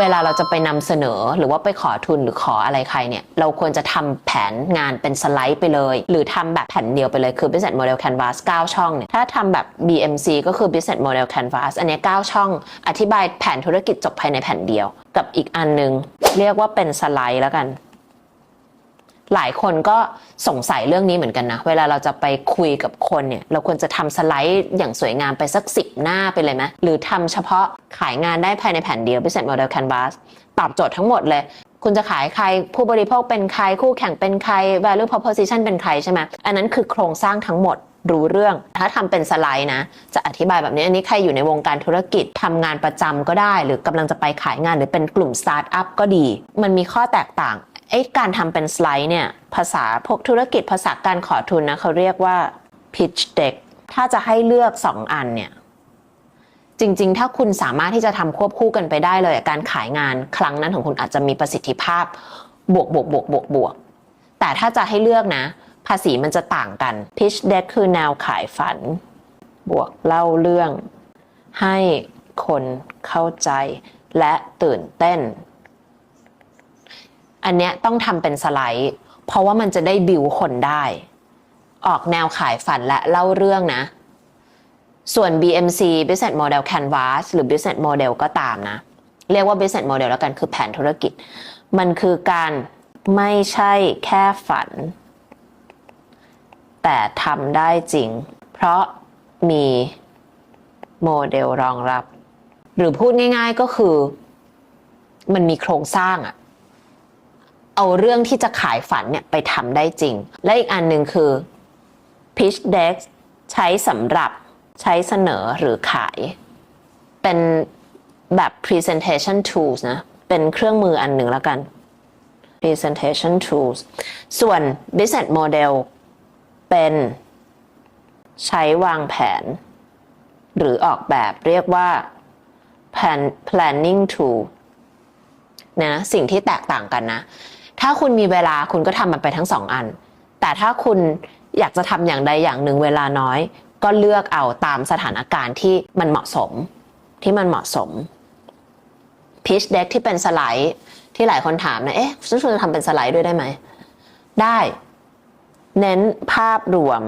เวลาเราจะไปนำเสนอหรือว่าไปขอทุนหรือขออะไรใครเนี่ยเราควรจะทำแผนงานเป็นสไลด์ไปเลย หรือทำแบบแผ่นเดียวไปเลยคือ business model canvas 9 ช่องเนี่ยถ้าทำแบบ BMC ก็คือ business model canvas อันนี้ 9 ช่อง อธิบายแผนธุรกิจจบภายในแผ่นเดียว กับอีกอันนึง เรียกว่าเป็นสไลด์แล้วกัน หลายคนก็สงสัยเรื่องนี้เหมือนกันนะ เวลาเราจะไปคุยกับคนเนี่ย เราควรจะทำสไลด์อย่างสวยงามไปสักสิบหน้าไปเลยไหมหรือทำเฉพาะขายงานได้ภายในแผ่นเดียว Business Model Canvas ตอบโจทย์ทั้งหมดเลย คุณจะขายใครผู้บริโภคเป็นใคร คู่แข่งเป็นใคร value proposition เป็นใครใช่ไหมอันนั้นคือโครงสร้างทั้งหมดรู้เรื่อง ถ้าทำเป็นสไลด์นะ จะอธิบายแบบนี้ อันนี้ใครอยู่ในวงการธุรกิจทำงานประจำก็ได้ หรือกำลังจะไปขายงานหรือเป็นกลุ่มสตาร์ทอัพก็ดี มันมีข้อแตกต่าง อ้การทำเป็นสไลด์เนี่ย ภาษาพวกธุรกิจภาษาการขอทุนนะเขาเรียกว่า pitch deck ถ้าจะให้เลือก 2 อันเนี่ย จริงๆ ถ้าคุณสามารถที่จะทำควบคู่กันไปได้เลย การขายงานครั้งนั้นของคุณอาจจะมีประสิทธิภาพบวกบวกบวกบวกบวกแต่ถ้าจะให้เลือกนะ ภาษีมันจะต่างกัน pitch deck คือแนวขายฝัน บวกเล่าเรื่อง ให้คนเข้าใจและตื่นเต้น อันเนี้ยต้องทำเป็นสไลด์ เพราะว่ามันจะได้บิวคนได้ ออกแนวขายฝันและเล่าเรื่องนะ ส่วน BMC Business Model Canvas หรือ Business Model ก็ตามนะ เรียกว่า Business Model แล้วกันคือแผนธุรกิจ มันคือการไม่ใช่แค่ฝัน แต่ทำได้จริง เพราะมีโมเดลรองรับ หรือพูดง่ายๆก็คือ มันมีโครงสร้างอะ เอาเรื่องที่จะขายฝันเนี่ยไปทำได้จริง และอีกอันหนึ่งคือ pitch deck ใช้สำหรับใช้เสนอหรือขาย เป็นแบบ presentation tools นะ เป็นเครื่องมืออันหนึ่งแล้วกัน presentation tools ส่วน business model เป็นใช้วางแผน หรือออกแบบเรียกว่า plan planning tool นะสิ่งที่แตกต่างกันนะ ถ้าคุณมีเวลาคุณก็ทำมันไปทั้งสองอัน แต่ถ้าคุณอยากจะทำอย่างใดอย่างหนึ่งเวลาน้อย ก็เลือกเอาตามสถานการณ์ที่มันเหมาะสม ที่มันเหมาะสม pitch deck ที่เป็นสไลด์ที่หลายคนถามนะเอ๊ะฉันควรจะทำเป็นสไลด์ด้วยได้ไหม ได้ เน้นภาพรวม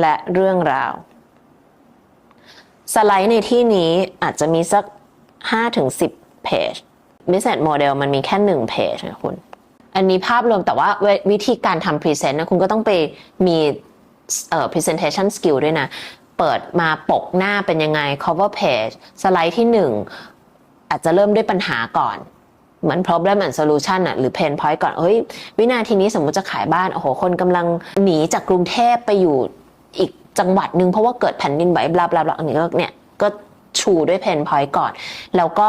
และเรื่องราว สไลด์ในที่นี้อาจจะมีสัก 5-10 เพจ Business Model มันมีแค่ 1 เพจนะคุณ อันนี้ภาพรวมแต่ว่าววิธีการทำ Present นะคุณก็ต้องไปมีเอ่อ Presentation Skill ด้วยนะ เปิดมาปกหน้าเป็นยังไง cover page สไลด์ที่ 1 อาจจะเริ่มด้วยปัญหาก่อน เหมือน problem and solution อะหรือ pain point ก่อน เฮ้ย วินาทีนี้สมมติจะขายบ้าน โอ้โห คนกำลังหนีจากกรุงเทพไปอยู่อีกจังหวัดหนึ่งเพราะว่าเกิดแผ่นดินไหวบลาบลาบลาอันนี้ก็เนี่ย ก็ชูด้วย pain point ก่อน แล้วก็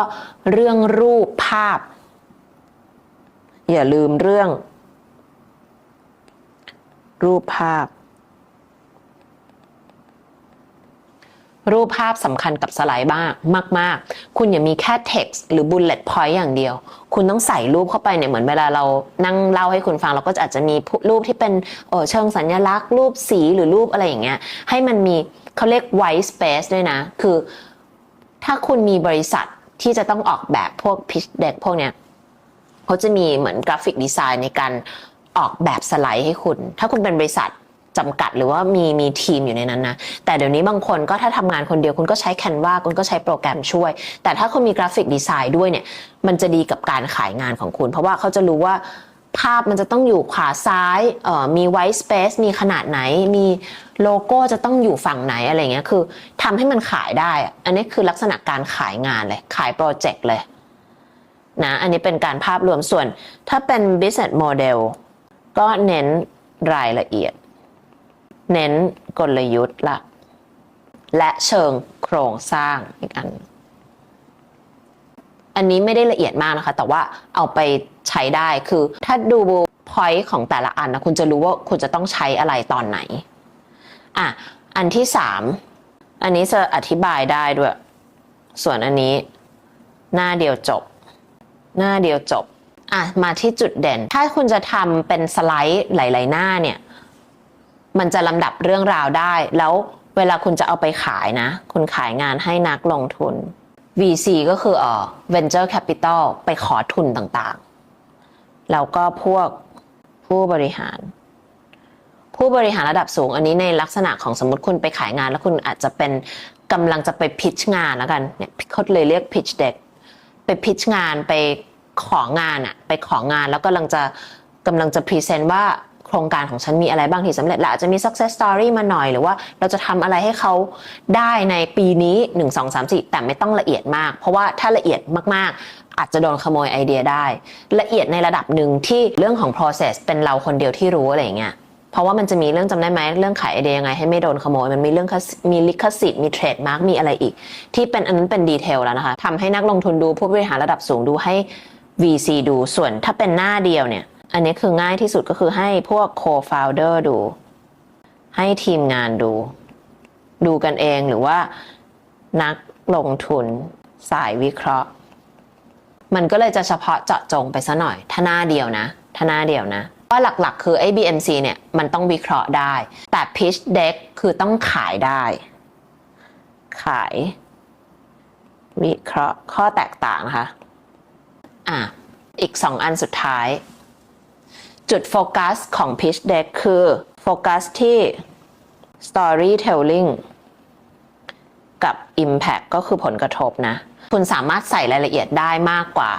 เรื่องรูปภาพ อย่าลืมเรื่อง รูปภาพ รูปภาพสำคัญกับสไลด์บ้างมากคุณอย่ามีแค่ text หรือ bullet point อย่างเดียว คุณต้องใส่รูปเข้าไปเนี่ยเหมือนเวลาเรานั่งเล่าให้คุณฟัง เราก็อาจจะมีรูปที่เป็นเออเชิงสัญลักษณ์ รูปสีหรือรูปอะไรอย่างเงี้ยให้มันมีเขาเรียก white space ด้วยนะ คือถ้าคุณมีบริษัทที่จะต้องออกแบบพวก pitch deck พวกเนี้ย เขาจะมีเหมือนกราฟิกดีไซน์ในการออกแบบสไลด์ให้คุณ ถ้าคุณเป็นบริษัทจำกัดหรือว่ามีมีทีมอยู่ในนั้นนะ แต่เดี๋ยวนี้บางคนก็ถ้าทำงานคนเดียวคุณก็ใช้ Canva คุณก็ใช้โปรแกรมช่วย แต่ถ้าคุณมีกราฟิกดีไซน์ด้วยเนี่ยมันจะดีกับการขายงานของคุณ เพราะว่าเขาจะรู้ว่าภาพมันจะต้องอยู่ขวาซ้ายเอ่อมี white space มีขนาดไหน มีโลโก้จะต้องอยู่ฝั่งไหนอะไรเงี้ยคือทำให้มันขายได้ อันนี้คือลักษณะการขายงานเลย ขายโปรเจกต์เลย นะ อันนี้เป็นการภาพรวมส่วน ถ้าเป็น business model ก็เน้นรายละเอียด เน้นกลยุทธ์ละและเชิงโครงสร้างอีกอัน อันนี้ไม่ได้ละเอียดมากนะคะ แต่ว่าเอาไปใช้ได้คือ ถ้าดู point ของแต่ละอันนะคุณจะรู้ว่าคุณจะต้องใช้อะไรตอนไหน อะ อันที่สามอันนี้จะอธิบายได้ด้วย ส่วนอันนี้หน้าเดียวจบ หน้าเดียวจบ อะ มาที่จุดเด่น ถ้าคุณจะทำเป็นสไลด์หลาย ๆ หน้าเนี่ย มันจะลำดับเรื่องราวได้ แล้วเวลาคุณจะเอาไปขายนะ คุณขายงานให้นักลงทุน VC ก็คือเอ่อ venture capital ไปขอทุนต่างๆ แล้วก็พวกผู้บริหาร ผู้บริหารระดับสูงอันนี้ในลักษณะของสมมติคุณไปขายงาน แล้วคุณอาจจะเป็นกำลังจะไปพิชงานแล้วกันเนี่ยเขาเลยเรียก pitch deck ไปพิชงานไปของานอะไปของานแล้วกำลังจะกำลังจะพรีเซนต์ว่าโครงการของฉันมีอะไรบ้างที่สำเร็จและอาจจะมี success story มาหน่อย หรือว่าเราจะทำอะไรให้เขาได้ในปีนี้ 1 2 3 4 แต่ไม่ต้องละเอียดมาก เพราะว่าถ้าละเอียดมากๆ อาจจะโดนขโมยไอเดียได้ ละเอียดในระดับหนึ่งที่เรื่องของ process เป็นเราคนเดียวที่รู้อะไรอย่างเงี้ย เพราะว่ามันจะมีเรื่องจำได้ไหมเรื่องขายไอเดียยังไงให้ไม่โดนขโมยมันมีเรื่องมีลิขสิทธิ์มีเทรดมาร์กมีอะไรอีก ที่เป็นอันนั้นเป็นดีเทลแล้วนะคะทำให้นักลงทุนดูผู้บริหารระดับสูงดูให้ VC ดูส่วนถ้าเป็นหน้าเดียวเนี่ย อันนี้คือง่ายที่สุดก็คือให้พวก co-founder ดู ให้ทีมงานดู ดูกันเองหรือว่านักลงทุนสายวิเคราะห์ มันก็เลยจะเฉพาะเจาะจงไปซะหน่อย ถ้าหน้าเดียวนะ ถ้าหน้าเดียวนะว่าหลักๆ คือไอ้ BMC เนี่ยมันต้องวิเคราะห์ได้ แต่ pitch deck คือต้องขายได้ ขาย วิเคราะห์ข้อแตกต่างนะคะอะอีก 2 อันสุดท้าย จุดโฟกัสของ pitch deck คือโฟกัสที่ storytelling กับ impact ก็คือผลกระทบนะ คุณสามารถใส่รายละเอียดได้มากกว่า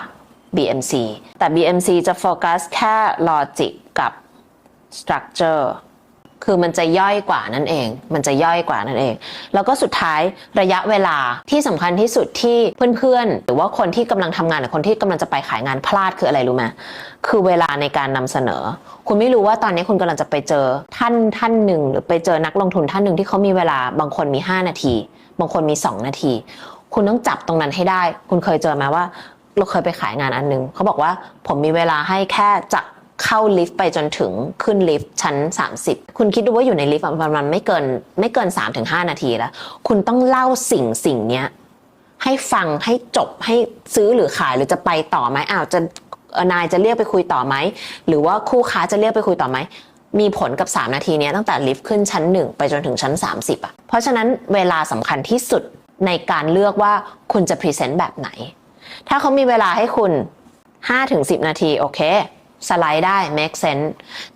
BMC แต่ BMC จะโฟกัสแค่ logic กับ structure คือมันจะย่อยกว่านั่นเอง มันจะย่อยกว่านั่นเอง แล้วก็สุดท้ายระยะเวลาที่สำคัญที่สุดที่เพื่อนๆ หรือว่าคนที่กำลังทำงานหรือคนที่กำลังจะไปขายงานพลาดคืออะไรรู้ไหมคือเวลาในการนำเสนอ คุณไม่รู้ว่าตอนนี้คุณกำลังจะไปเจอท่านท่านหนึ่ง หรือไปเจอนักลงทุนท่านหนึ่งที่เขามีเวลาบางคนมี 5 นาที บางคนมี 2 นาที คุณต้องจับตรงนั้นให้ได้ คุณเคยเจอไหมว่า เราเคยไปขายงานอันหนึงเขาบอกว่าผมมีเวลาให้แค่จะเข้าลิฟต์ไปจนถึงขึ้นลิฟต์ชั้น 30 คุณคิดดูว่าอยู่ในลิฟต์ประมาณไม่เกินไม่เกิน 3-5 นาทีแล้ว คุณต้องเล่าสิ่งสิ่งเนี้ยให้ฟังให้จบให้ซื้อหรือขายหรือจะไปต่อไหมอ้าวจะนายจะเรียกไปคุยต่อไหม หรือว่าคู่ค้าจะเรียกไปคุยต่อไหม มีผลกับ 3 นาทีนี้ตั้งแต่ลิฟต์ขึ้นชั้น 1 ไปจนถึงชั้น 30อะเพราะฉะนั้นเวลาสำคัญที่สุดในการเลือกว่าคุณจะพรีเซนต์แบบไหน ถ้าเขามีเวลาให้คุณ 5-10 นาที โอเค สไลด์ได้ make sense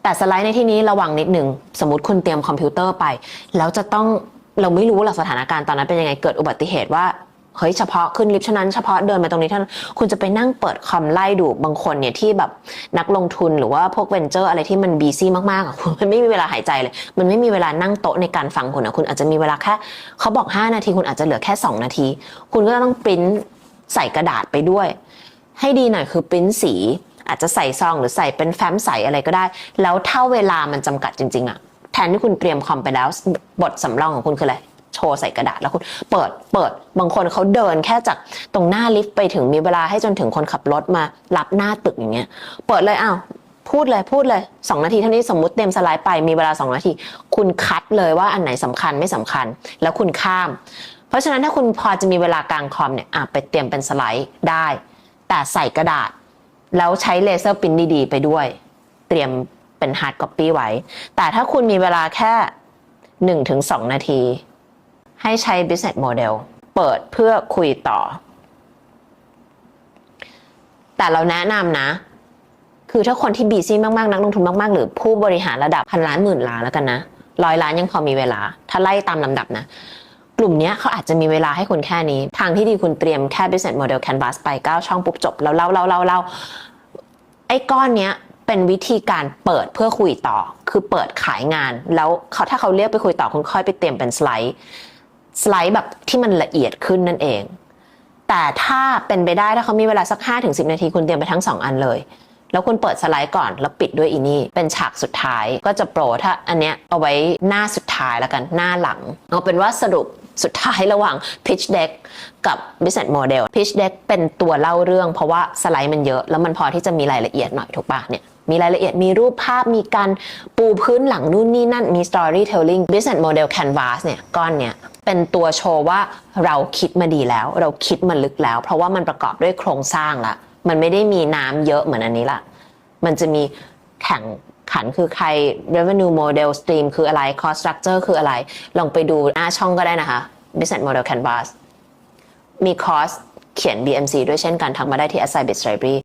แต่สไลด์ในที่นี้ระวังนิดหนึ่ง สมมติคุณเตรียมคอมพิวเตอร์ไป แล้วจะต้องเราไม่รู้หลักสถานการณ์ตอนนั้นเป็นยังไงเกิดอุบัติเหตุว่าเฮ้ยเฉพาะขึ้นลิฟต์เท่านั้นเฉพาะเดินมาตรงนี้เท่านั้นคุณจะไปนั่งเปิดคอมไล่ดูบางคนเนี่ยที่แบบนักลงทุนหรือว่าพวกเวนเจอร์อะไรที่มันบีซี่มากๆอะคุณมันไม่มีเวลาหายใจเลย มันไม่มีเวลานั่งโต๊ะในการฟังคุณอะคุณอาจจะมีเวลาแค่เขาบอก 5 นาทีคุณอาจจะเหลือแค่ 2 นาที คุณก็ต้องปริ้น ใส่กระดาษไปด้วย ให้ดีหน่อยคือปริ้นสี อาจจะใส่ซองหรือใส่เป็นแฟ้มใสอะไรก็ได้ แล้วถ้าเวลามันจำกัดจริง ๆอะแทนที่คุณเตรียมคอมไปแล้วบทสำรองของคุณคืออะไรโชว์ใส่กระดาษแล้วคุณเปิดเปิดบางคนเขาเดินแค่จากตรงหน้าลิฟต์ไปถึงมีเวลาให้จนถึงคนขับรถมารับหน้าตึกอย่างเงี้ยเปิดเลยอ้าวพูดเลยพูดเลย 2 นาทีเท่านี้สมมุติเต็มสไลด์ไปมีเวลา 2 นาที คุณคัดเลยว่าอันไหนสำคัญไม่สำคัญ แล้วคุณข้าม เพราะฉะนั้นถ้าคุณพอจะมีเวลากลางคอมเนี่ยอะไปเตรียมเป็นสไลด์ได้ แต่ใส่กระดาษ แล้วใช้เลเซอร์ปรินท์ดีๆ ไปด้วย เตรียมเป็นฮาร์ดคอปปี้ไว้ แต่ถ้าคุณมีเวลาแค่ 1-2 นาที ให้ใช้ business model เปิดเพื่อคุยต่อ แต่เราแนะนำนะ คือถ้าคนที่บีซี่มากๆ นักลงทุนมากๆ หรือผู้บริหารระดับพันล้านหมื่นล้านแล้วกันนะร้อยล้านยังพอมีเวลา ถ้าไล่ตามลำดับนะ กลุ่มเนี้ยเขาอาจจะมีเวลาให้คุณแค่นี้ ทางที่ดีคุณเตรียมแค่ business model canvas ไป 9 ช่องปุ๊บจบ แล้วเล่าเล่าเล่าเล่าไอ้ก้อนเนี้ยเป็นวิธีการเปิดเพื่อคุยต่อ คือเปิดขายงาน แล้วเขาถ้าเขาเรียกไปคุยต่อคุณค่อยไปเตรียมเป็นสไลด์สไลด์แบบที่มันละเอียดขึ้นนั่นเอง แต่ถ้าเป็นไปได้ถ้าเขามีเวลาสัก 5-10 นาทีคุณเตรียมไปทั้ง 2 อันเลยแล้วคุณเปิดสไลด์ก่อนแล้วปิดด้วยอีนี่ เป็นฉากสุดท้ายก็จะโปรถ้าอันเนี้ยเอาไว้หน้าสุดท้ายแล้วกันหน้าหลัง เอาเป็นว่าสรุป สุดท้ายระหว่าง pitch deck กับ business model pitch deck เป็นตัวเล่าเรื่องเพราะว่าสไลด์มันเยอะ แล้วมันพอที่จะมีรายละเอียดหน่อยถูกปะเนี่ยมีรายละเอียดมีรูปภาพมีการปูพื้นหลังนู่นนี่นั่นมี storytelling business model canvas เนี่ยก้อนเนี่ยเป็นตัวโชว์ว่าเราคิดมาดีแล้ว เราคิดมาลึกแล้ว เพราะว่ามันประกอบด้วยโครงสร้างละมันไม่ได้มีน้ำเยอะเหมือนอันนี้ละมันจะมีแข่ง ขันคือใคร revenue model stream คืออะไร cost structure คืออะไร ลองไปดูหน้าช่องก็ได้นะคะ business model canvas มี cost เขียน BMC ด้วยเช่นกันทักมาได้ที่ Assign Bit Library